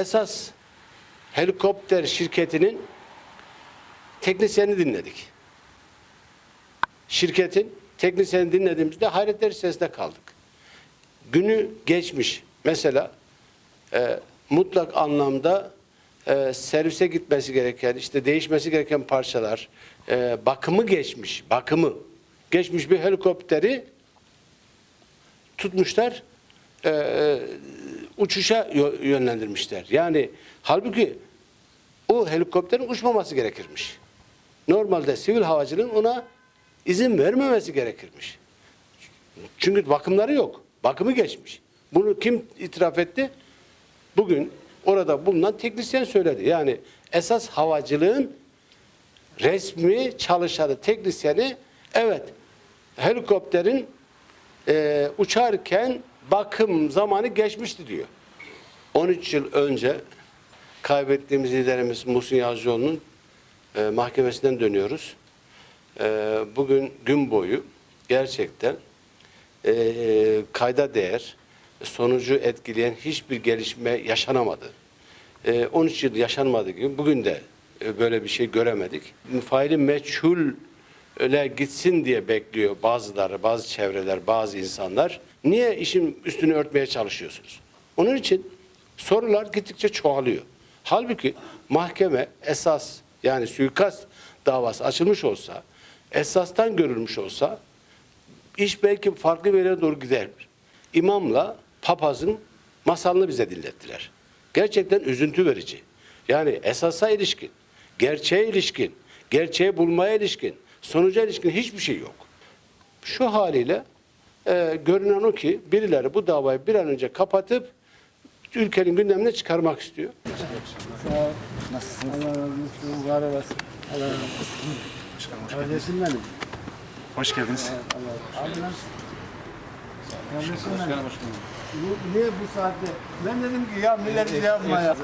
esas helikopter şirketinin teknisyenini dinledik. Şirketin teknisyenini dinlediğimizde hayretler içerisinde kaldık. Günü geçmiş. Mesela e, mutlak anlamda e, servise gitmesi gereken, işte değişmesi gereken parçalar, e, bakımı geçmiş, bakımı geçmiş bir helikopteri tutmuşlar, e, uçuşa yö- yönlendirmişler. Yani halbuki o helikopterin uçmaması gerekirmiş. Normalde sivil havacılığın ona izin vermemesi gerekirmiş. Çünkü bakımları yok. Bakımı geçmiş. Bunu kim itiraf etti? Bugün orada bulunan teknisyen söyledi. Yani esas havacılığın resmi çalışanı, teknisyeni evet helikopterin e, uçarken bakım zamanı geçmişti diyor. 13 yıl önce kaybettiğimiz liderimiz Muhsin Yazıcıoğlu'nun e, mahkemesinden dönüyoruz. E, bugün gün boyu gerçekten e, kayda değer, sonucu etkileyen hiçbir gelişme yaşanamadı. E, 13 yıl yaşanmadığı gibi bugün de e, böyle bir şey göremedik. Faili meçhulle gitsin diye bekliyor bazıları, bazı çevreler, bazı insanlar. Niye işin üstünü örtmeye çalışıyorsunuz? Onun için sorular gittikçe çoğalıyor. Halbuki mahkeme esas yani suikast davası açılmış olsa, esastan görülmüş olsa iş belki farklı bir yere doğru gider. İmamla papazın masalını bize dinlettiler. Gerçekten üzüntü verici. Yani esasa ilişkin, gerçeğe ilişkin, gerçeği bulmaya ilişkin, sonuca ilişkin hiçbir şey yok. Şu haliyle e, görünen o ki birileri bu davayı bir an önce kapatıp ülkenin gündemine çıkarmak istiyor. Nasılsınız? Allah razı olsun. Var olasın. Allah razı olsun. Kardeşim benim. Hoş geldiniz. Allah? Kardeşim benim. Bu, niye bu saatte? Ben dedim ki ya millet şey yapma ya.